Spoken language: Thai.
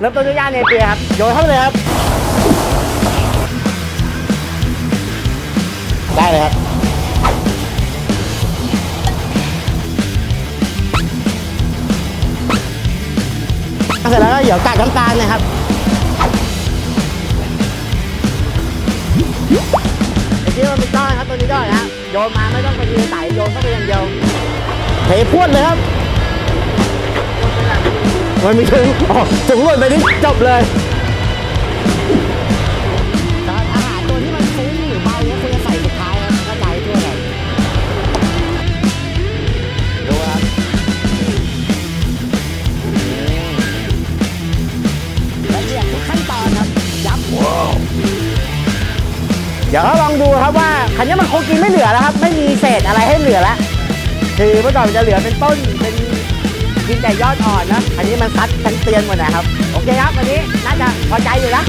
เริ่มต้นด้วยย่าเนเปียครับ โยนเข้าไปเลยครับ ได้เลยครับ เสร็จแล้วก็เดี๋ยวกากน้ำตาลนะครับไอ้ที่มันมีก้อนครับตัวนี้ก้อนนะโยนมาไม่ต้องไปยืนใส่โยนเข้าไปอย่างเดียวเทพวดเลยครับ มันมีถึงอ๋อถึงหล่นไปนี่จบเลยแต่อาหารตัวที่มันฟุ้งหรือเบาเนี่ยควรจะใส่สุดท้ายครับก็ใจทั่วเลยดูครับละเอียดทุกขั้นตอนครับยับเดี๋ยวเราลองดูครับว่าคันนี้มันคงกินไม่เหลือแล้วครับ ไม่มีเศษอะไรให้เหลือแล้วคือเมื่อก่อนมันจะเหลือเป็นต้นเป็น กินแต่ยอดอ่อนนะ อันนี้มันซัดทั้นเตียนหมดนะครับ โอเคครับ วันนี้น่าจะพอใจอยู่นะ